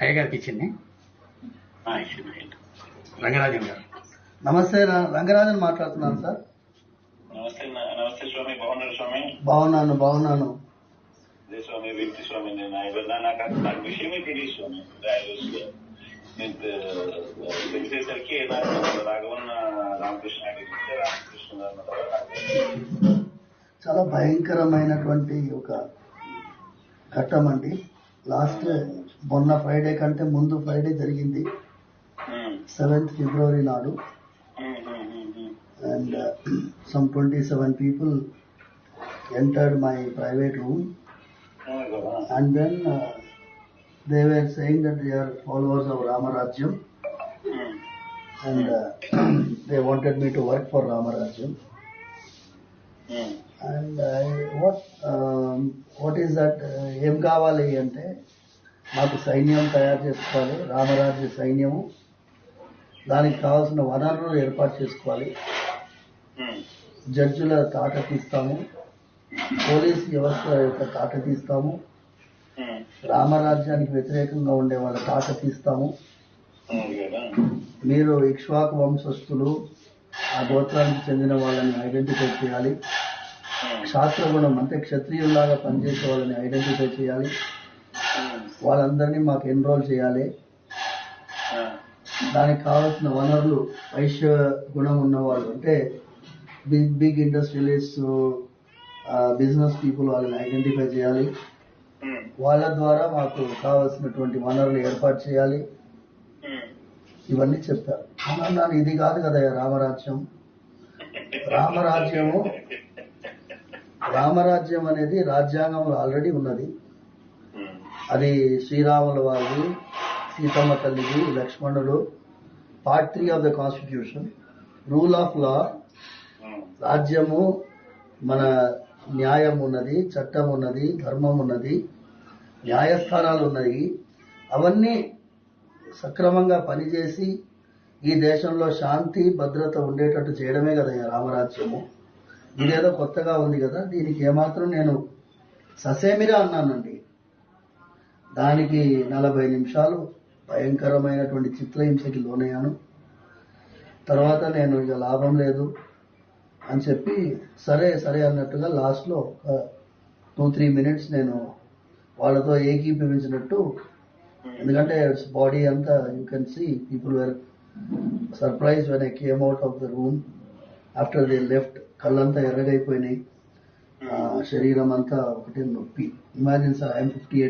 అయ్య గారికి ఇచ్చింది. రంగరాజన్ గారు. నమస్తే రంగరాజన్ మాట్లాడుతున్నాను సార్. నమస్తే నా- నమస్తే స్వామి బాగున్నారు స్వామి? బాగున్నాను బాగున్నాను. స్వామి వ్యక్తి స్వామి నేను ఆయన నాకు నాకు విషయమే తెలియదు స్వామి. నేను తెలిసేసరికి రాఘవన్న రామకృష్ణ చాలా భయంకరమైనటువంటి ఒక ఘట్టం అండి లాస్ట్ మొన్న ఫ్రైడే కంటే ముందు ఫ్రైడే జరిగింది. సెవెంత్ ఫిబ్రవరి నాడు. And some twenty seven people entered my private room and then they were saying that they are followers of Ramarajyam and they wanted me to work for Ramarajyam and what what is that ఏం కావాలి అంటే మాకు సైన్యం తయారు చేసుకోవాలి రామరాజ్య సైన్యము. దానికి కావాల్సిన వనరులు ఏర్పాటు చేసుకోవాలి. ఉమ్, జడ్జిల తాట తీస్తాము. పోలీస్ వ్యవస్థ యొక్క తాట తీస్తాము. ఉమ్. రామరాజ్యానికి వ్యతిరేకంగా ఉండే వాళ్ళ తాట తీస్తాము. మీరు ఇక్ష్వాకు వంశస్థులు ఆ గోత్రానికి చెందిన వాళ్ళని ఐడెంటిఫై చేయాలి. ఉమ్, శాస్త్రగుణం అంటే క్షత్రియుల్లాగా పనిచేసే వాళ్ళని ఐడెంటిఫై చేయాలి. ఉమ్, వాళ్ళందరినీ మాకు ఎన్రోల్ చేయాలి. ఆ, దానికి కావాల్సిన వనరులు వైశ్య గుణం ఉన్న వాళ్ళు అంటే big big industrialist business people వాళ్ళని ఐడెంటిఫై చేయాలి. వాళ్ళ ద్వారా మాకు కావాల్సినటువంటి వనరులు ఏర్పాటు చేయాలి. ఇవన్నీ చెప్పారు అన్నాను ఇది కాదు కదా రామరాజ్యం. రామరాజ్యము రామరాజ్యం అనేది రాజ్యాంగంలో ఆల్రెడీ ఉన్నది. అది శ్రీరాముల వారిది సీతమ్మ తల్లిది లక్ష్మణుడు part three of the constitution rule of law రాజ్యము మన న్యాయం ఉన్నది చట్టం ఉన్నది ధర్మం ఉన్నది న్యాయస్థానాలు ఉన్నాయి. అవన్నీ సక్రమంగా పనిచేసి ఈ దేశంలో శాంతి భద్రత ఉండేటట్టు చేయడమే కదా రామరాజ్యము. ఇదేదో కొత్తగా ఉంది కదా దీనికి ఏమాత్రం నేను ససేమిరా అన్నానండి. దానికి నలభై నిమిషాలు భయంకరమైనటువంటి చిత్రహింసకి లోనయ్యాను. తర్వాత నేను ఇక లాభం లేదు అని చెప్పి సరే సరే అన్నట్టుగా లాస్ట్లో ఒక టూ త్రీ మినిట్స్ నేను వాళ్ళతో ఏకీభవించినట్టు ఎందుకంటే బాడీ అంతా you can see people were surprise when I came out of the room after they left కళ్ళంతా ఎర్రగైపోయినాయి. ఆ, శరీరం అంతా ఒకటే నొప్పి. Imagine sir I'm fifty